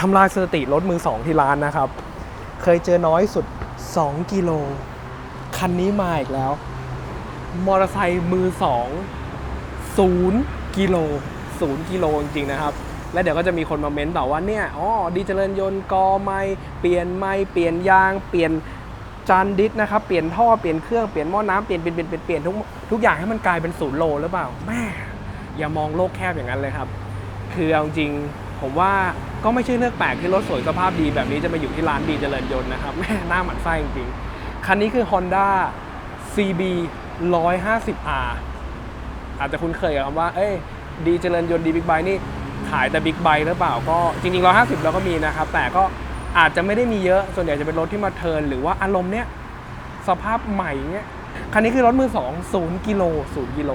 ทำลายสถิติรถมือสองที่ร้านนะครับ เคยเจอน้อยสุด 2 กิโล คันนี้มาอีกแล้ว มอเตอร์ไซค์มือสองศูนย์กิโลศูนย์กิโลจริงๆนะครับ และเดี๋ยวก็จะมีคนมาเม้นต่อว่าเนี่ย อ๋อ ดีเจริญยนต์กอไม่เปลี่ยนไม่เปลี่ยนยาง เปลี่ยนจานดิสนะครับ เปลี่ยนท่อ เปลี่ยนเครื่อง เปลี่ยนหม้อน้ำเปลี่ยนเปลี่ยนเปลี่ยนเปลี่ยนยนทุกทุกอย่างให้มันกลายเป็นศูนย์โลหรือเปล่า แม่ อย่ามองโลกแคบอย่างนั้นเลยครับ คือเอาจริง ผมว่าก็ไม่ใช่เรื่องแปลกที่รถสวยสภาพดีแบบนี้จะมาอยู่ที่ร้านดีเจริญยนต์นะครับแม่หน้าหมันไส้จริงๆ คันนี้คือ Honda CB 150R อาจจะคุ้นเคยกับคำว่า เอ้ย ดีเจริญยนต์ดีบิ๊กไบนี่ขายแต่บิ๊กไบหรือเปล่า ก็จริงๆ 150 เราก็มีนะครับ แต่ก็อาจจะไม่ได้มีเยอะ ส่วนใหญ่จะเป็นรถที่มาเทิร์นหรือว่าอารมณ์เนี้ยสภาพใหม่เนี้ย คันนี้คือรถมือ2 0กิโล0กิโล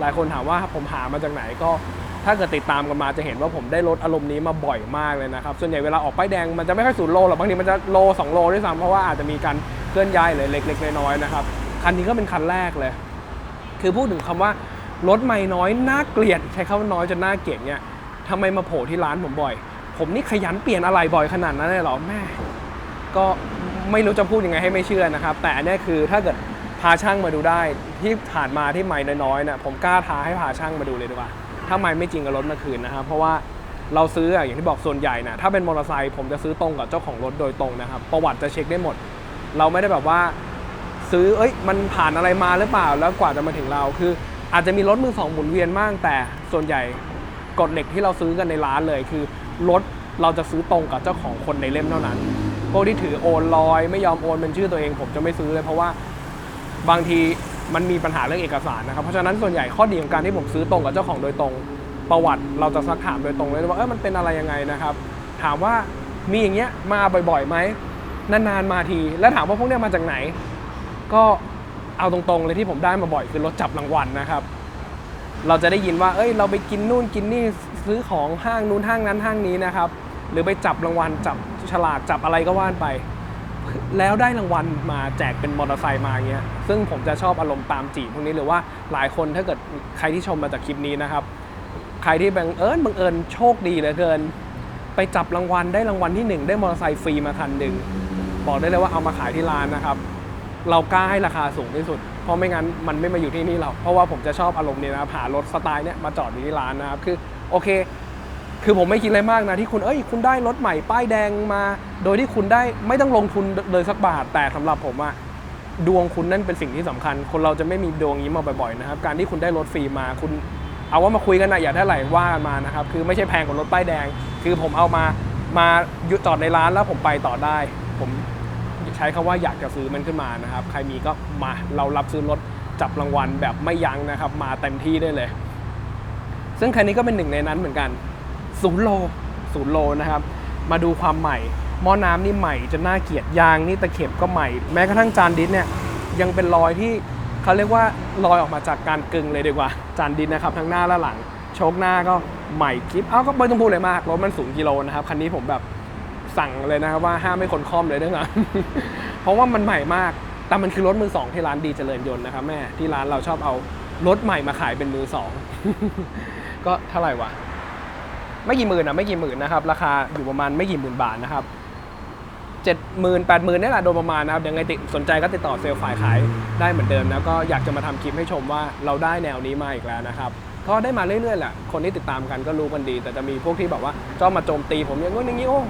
หลายคนถามว่าผมหามาจากไหนก็ ถ้าเกิดติดตามกันมาจะเห็นว่าผมได้รถอารมณ์นี้มาบ่อยมากเลยนะครับ ส่วนใหญ่เวลาออกป้ายแดงมันจะไม่ค่อยศูนย์โลหรอกบางทีมันจะโล 2 โลด้วยซ้ำเพราะว่าอาจจะมีการเคลื่อนย้ายเลยเล็ก ๆ น้อยๆนะครับ คันนี้ก็เป็นคันแรกเลย คือพูดถึงคำว่ารถไม่น้อยน่าเกลียด ใช้คำว่าน้อยจนน่าเกลียดเนี่ยทำไมมาโผล่ที่ร้านผมบ่อย ผมนี่ขยันเปลี่ยนอะไรบ่อยขนาดนั้นเลยเหรอแม่ก็ไม่รู้จะพูดยังไงให้ไม่เชื่อนะครับ แต่อันเนี้ยคือถ้าเกิดพาช่างมาดูได้ที่ผ่านมาที่ไม่น้อยๆนะผมกล้าท้าให้พาช่างมาดูเลยดีกว่า ถ้าไม่ไม่จริงกับรถมาคืนนะครับเพราะว่าเราซื้ออย่างที่บอกส่วนใหญ่นะถ้าเป็นมอเตอร์ไซค์ผมจะซื้อตรงกับเจ้าของรถโดยตรงนะครับ ประวัติจะเช็คได้หมด เราไม่ได้แบบว่า ซื้อเอ้ยมันผ่านอะไรมาหรือเปล่าแล้วกว่าจะมาถึงเราคือ อาจจะมีรถมือสองหมุนเวียนมากแต่ส่วนใหญ่กฎเหล็กที่เราซื้อกันในร้านเลยคือรถเราจะซื้อตรงกับเจ้าของคนในเล่มเท่านั้นพวกที่ถือโอนลอย ไม่ยอมโอนเป็นชื่อตัวเองผมจะไม่ซื้อเลยเพราะว่าบางที มันมีปัญหาเรื่องเอกสารนะครับ เพราะฉะนั้นส่วนใหญ่ข้อดีของการที่ผมซื้อตรงกับเจ้าของโดยตรง ประวัติเราจะซักถามโดยตรงเลยว่าเออมันเป็นอะไรยังไงนะครับ ถามว่ามีอย่างเงี้ยมาบ่อยๆไหมนานๆมาที แล้วถามว่าพวกเนี้ยมาจากไหน ก็เอาตรงๆเลยที่ผมได้มาบ่อยคือรถจับรางวัลนะครับ เราจะได้ยินว่า เอ้ย เราไปกินนู่นกินนี่ซื้อของห้างนู้นห้างนั้นห้างนี้นะครับ หรือไปจับรางวัลจับฉลากจับอะไรก็ว่านไป แล้วได้รางวัลมาแจกเป็นมอเตอร์ไซค์มาเงี้ย ซึ่งผมจะชอบอารมณ์ตามจีบพวกนี้หรือว่าหลายคนถ้าเกิดใครที่ชมมาจากคลิปนี้นะครับ ใครที่บังเอิญบังเอิญโชคดีเหลือเกิน ไปจับรางวัลได้รางวัลที่หนึ่งได้มอเตอร์ไซค์ฟรีมาคันหนึ่งบอกได้เลยว่าเอามาขายที่ร้านนะครับ เรากล้าให้ราคาสูงที่สุด เพราะไม่งั้นมันไม่มาอยู่ที่นี่หรอกเพราะว่าผมจะชอบอารมณ์นี้นะครับหารถสไตล์เนี้ยมาจอดอยู่ที่ร้านนะครับคือโอเค คือผมไม่คิดอะไรมากนะที่คุณเอ้ยคุณได้รถใหม่ป้ายแดงมา โดยที่คุณได้ไม่ต้องลงทุนเลยสักบาท แต่สำหรับผมอะดวงคุณนั่นเป็นสิ่งที่สำคัญ คนเราจะไม่มีดวงนี้มาบ่อยๆนะครับ การที่คุณได้รถฟรีมาคุณเอาว่ามาคุยกันนะอย่าได้ไหลว่ากันมานะครับ คือไม่ใช่แพงกว่ารถป้ายแดง คือผมเอามามาหยุดจอดในร้านแล้วผมไปต่อได้ ผมใช้คำว่าอยากจะซื้อมันขึ้นมานะครับ ใครมีก็มาเรารับซื้อรถจับรางวัลแบบไม่ยั้งนะครับ มาเต็มที่ได้เลย ซึ่งคันนี้ก็เป็นหนึ่งในนั้นเหมือนกัน ศูนย์โลศูนย์โลนะครับ มาดูความใหม่หม้อน้ำนี่ใหม่จะน่าเกลียดยางนี่ตะเข็บก็ใหม่ แม้กระทั่งจานดิสเนี่ยยังเป็นรอยที่เขาเรียกว่ารอยออกมาจากการกึงเลยดีกว่า จานดินนะครับทั้งหน้าและหลัง โชคหน้าก็ใหม่คลิปเอ้าก็ไม่ต้องพูดเลยมากรถมันสูงกิโลนะครับคันนี้ผมแบบสั่งเลยนะครับว่าห้ามไม่คนคล่อมเลยด้วยนะเพราะว่ามันใหม่มากแต่มันคือรถมือสองที่ร้านดีเจริญยนต์นะครับแม่ที่ร้านเราชอบเอารถใหม่มาขายเป็นมือสองก็เท่าไหร่วะ ไม่กี่หมื่นนะไม่กี่หมื่นนะครับ ราคาอยู่ประมาณไม่กี่หมื่นบาทนะครับเจ็ดหมื่นแปดหมื่นนี่แหละโดยประมาณนะครับยังไงติดสนใจก็ติดต่อเซลล์ฝ่ายขายได้เหมือนเดิมนะก็อยากจะมาทำคลิปให้ชมว่าเราได้แนวนี้มาอีกแล้วนะครับก็ได้มาเรื่อยๆแหละคนที่ติดตามกันก็รู้กันดี แต่จะมีพวกที่แบบว่าชอบมาโจมตีผมอย่างนู้นอย่างนี้โอ้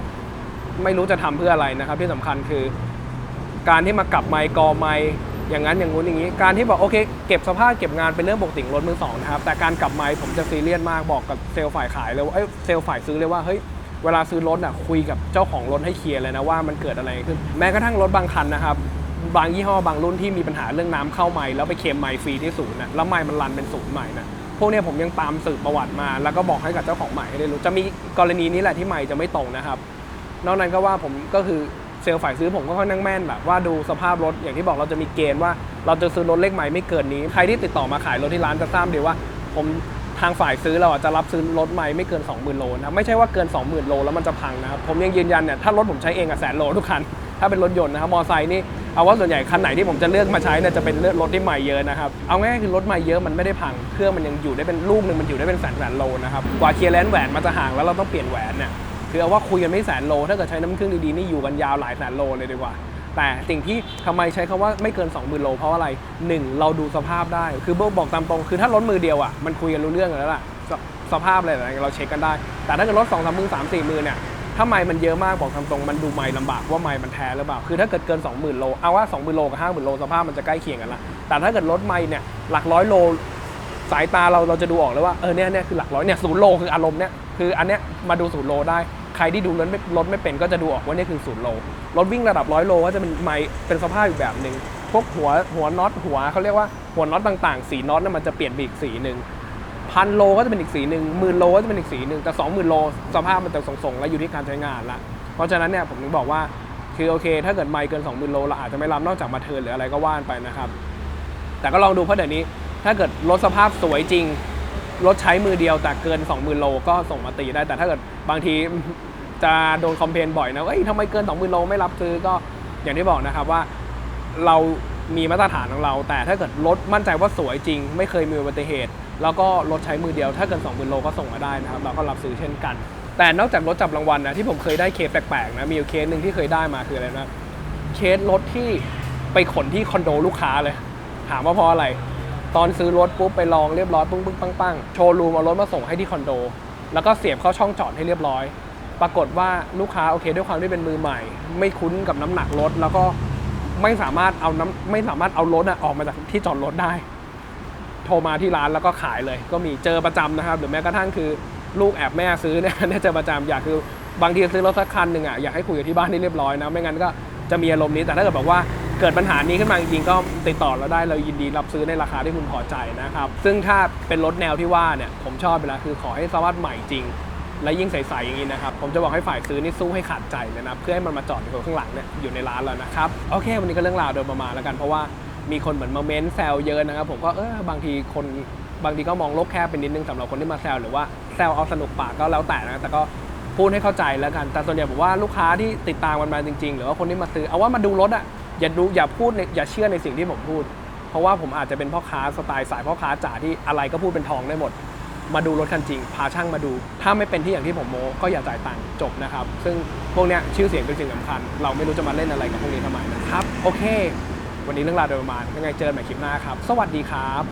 ไม่รู้จะทำเพื่ออะไรนะครับ ที่สำคัญคือ การที่มากลับไมค์กอไมค์ อย่างนั้นอย่างงู้นอย่างนี้ การที่บอกโอเคเก็บสภาพเก็บงานเป็นเรื่องปกติของรถมือสองนะครับแต่การกลับมค์ผมจะซีเรียสมากบอกกับเซลล์ฝ่ายขายเลยว่าเอ้ยเซลล์ฝ่ายซื้อเลยว่าเฮ้ยเวลาซื้อรถอะคุยกับเจ้าของรถให้เคลียร์เลยนะว่ามันเกิดอะไรขึ้น แม้กระทั่งรถบางคันนะครับบางยี่ห้อบางรุ่นที่มีปัญหาเรื่องน้ำเข้าไมค์แล้วไปเคลมไมค์ฟรีที่ศูนย์นะแล้วไมค์มันรันเป็นศูนย์ใหม่นะพวกนี้ผมยังตามสืบประวัติมา แล้วก็บอกให้กับเจ้าของใหม่ให้ได้รู้จะมีกรณีนี้แหละที่ไมค์จะไม่ตรงนะครับ นอกนั้นก็ว่าผมก็คือ ลล์ฝ่ายซื้อผมก็ค่อนข้างแม่นแบบว่าดูสภาพรถอย่างที่บอกเราจะมีเกณฑ์ว่า เราจะซื้อรถเลขใหม่ไม่เกินนี้ ใครที่ติดต่อมาขายรถที่ร้านจะทราบดีว่า ผมทางฝ่ายซื้อเราจะรับซื้อรถใหม่ไม่เกิน 20,000 โลนะไม่ใช่ว่าเกิน 20,000 โลแล้วมันจะพังนะครับผมยังยืนยันเนี่ยถ้ารถผมใช้เองอะแสนโลทุกคันถ้าเป็นรถยนต์นะครับมอไซค์นี่เอาว่าส่วนใหญ่คันไหนที่ผมจะเลือกมาใช้เนี่ยจะเป็นเลือกรถที่ใหม่เยอะนะครับเอาง่ายคือรถใหม่เยอะมันไม่ได้พังเครื่องมันยังอยู่ได้เป็นลูกหนึ่งมันอยู่ได้เป็นแสนแสนโลนะครับกว่าเคลียร์แลนด์แหวนมันจะห่างแล้วเราต้องเปลี่ยนแหวนเนี่ย คือเอาว่าคุยกันไม่แสนโล ถ้าเกิดใช้น้ำเครื่องดีๆนี่อยู่กันยาวหลายแสนโลเลยดีกว่า แต่สิ่งที่ทำไมใช้คำว่าไม่เกิน 20,000 โล เพราะอะไร 1 เราดูสภาพได้ คือบอกตามตรงคือถ้ารถมือเดียวอะมันคุยกันรู้เรื่องกันแล้วล่ะสสภาพอะไรอะไรเราเช็คกันได้ แต่ถ้าเกิดรถสองสามมือสามสี่มือเนี่ยถ้าไม้มันเยอะมากบอกตามตรงมันดูไม้ลำบากว่าไม้มันแท้หรือเปล่า คือถ้าเกิดเกิน 20,000 โล เอาว่า 20,000 โลกับ50,000 โลสภาพมันจะใกล้เคียงกันละแต่ถ้าเกิดรถไม้เนี่ยหลักร้อยโลสายตาเราเราจะดูออกเลยว่าเออเนี่ยเนี่ยคือหลักร้อยเนี่ยศูนย์โลคืออารมณ์เนี่ยคืออันเนี้ยมาดูศูนย์โลได้ ใครที่ดูรถไม่รถไม่เป็นก็จะดูออกว่านี่คือศูนย์โล รถวิ่งระดับร้อยโลก็จะเป็นไมเป็นสภาพอีกแบบหนึ่งพวกหัวหัวน็อตหัวเขาเรียกว่าหัวน็อตต่างๆ สีน็อตนี่ยมันจะเปลี่ยนไปอีกสีหนึ่งพันโลก็จะเป็นอีกสีหนึ่งหมื่นโลก็จะเป็นอีกสีหนึ่งแต่สองหมื่นโลสภาพมันจะส่งๆแล้วอยู่ที่การใช้งานละเพราะฉะนั้นเนี่ยผมถึงบอกว่าคือโอเค ถ้าเกิดไมล์เกิน 20,000 โลเราอาจจะไม่รับนอกจากมาเทิร์นหรืออะไรก็ว่านไปนะครับ แต่ก็ลองดูเพราะเดี๋ยวนี้ ถ้าเกิดรถสภาพสวยจริง รถใช้มือเดียวแต่เกิน 20,000 โลก็ส่งมาตีได้แต่ถ้าเกิดบางทีจะโดนคอมเพลนบ่อยนะเอ้ยทำไมเกิน 20,000 โลไม่รับซื้อก็อย่างที่บอกนะครับว่าเรามีมาตรฐานของเรา แต่ถ้าเกิดรถมั่นใจว่าสวยจริง ไม่เคยมีอุบัติเหตุ แล้วก็รถใช้มือเดียว ถ้าเกิน 20,000 โลก็ส่งมาได้นะครับเราก็รับซื้อเช่นกัน แต่นอกจากรถจับรางวัลนะที่ผมเคยได้เคสแปลกๆนะมีอยู่เคสหนึ่งที่เคยได้มาคืออะไรนะเคสรถที่ไปขนที่คอนโดลูกค้าเลย ถามว่าเพราะอะไร ตอนซื้อรถปุ๊บไปลองเรียบร้อยปึ้งปึ้งปังปังโชว์รูมเอารถมาส่งให้ที่คอนโด แล้วก็เสียบเข้าช่องจอดให้เรียบร้อย ปรากฏว่าลูกค้าโอเค ด้วยความที่เป็นมือใหม่ ไม่คุ้นกับน้ำหนักรถแล้วก็ไม่สามารถเอาน้ำไม่สามารถเอารถอะออกมาจากที่จอดรถได้ โทรมาที่ร้านแล้วก็ขายเลย ก็มีเจอประจำนะครับหรือแม้กระทั่งคือลูกแอบแม่ซื้อเนี่ยเนี่ยเจอประจำอยากคือบางทีซื้อรถสักคันหนึ่งอะอยากให้คุยกับที่บ้านให้เรียบร้อยนะไม่งั้นก็จะมีอารมณ์นี้แต่ถ้าเกิดบอกว่า เกิดปัญหานี้ขึ้นมาจริงๆก็ติดต่อเราได้เรายินดีรับซื้อในราคาที่คุณพอใจนะครับ ซึ่งถ้าเป็นรถแนวที่ว่าเนี่ยผมชอบไปแล้วคือขอให้สภาพใหม่จริง และยิ่งใสๆอย่างนี้นะครับ ผมจะบอกให้ฝ่ายซื้อนี่สู้ให้ขาดใจเลยนะเพื่อให้มันมาจอดอยู่ข้างหลังเนี่ยอยู่ในร้านแล้วนะครับโอเค วันนี้ก็เรื่องราวโดยประมาณแล้วกันเพราะว่ามีคนเหมือนมาเม้นแซวเยอะนะครับ ผมก็เออบางทีคนบางทีก็มองโลกแคบไปนิดนึงสำหรับคนที่มาแซวหรือว่าแซวเอาสนุกปากก็แล้วแต่นะแต่ก็พูดให้เข้าใจแล้วกัน แต่ส่วนใหญ่ผมว่าลูกค้าที่ติดตามมันมาจริง ๆ หรือว่าคนที่มาซื้อเอาว่ามาดูรถอะ อย่าดูอย่าพูดอย่าเชื่อในสิ่งที่ผมพูด เพราะว่าผมอาจจะเป็นพ่อค้าสไตล์สายพ่อค้าจ๋าที่อะไรก็พูดเป็นทองได้หมด มาดูรถคันจริง พาช่างมาดู ถ้าไม่เป็นที่อย่างที่ผมโม้ก็อย่าจ่ายตังค์จบนะครับ ซึ่งพวกเนี้ยชื่อเสียงเป็นสิ่งสำคัญ เราไม่รู้จะมาเล่นอะไรกับพวกนี้ทำไมนะครับ โอเค วันนี้เรื่องราวโดยประมาณยังไงเจอกันใหม่คลิปหน้าครับ สวัสดีครับ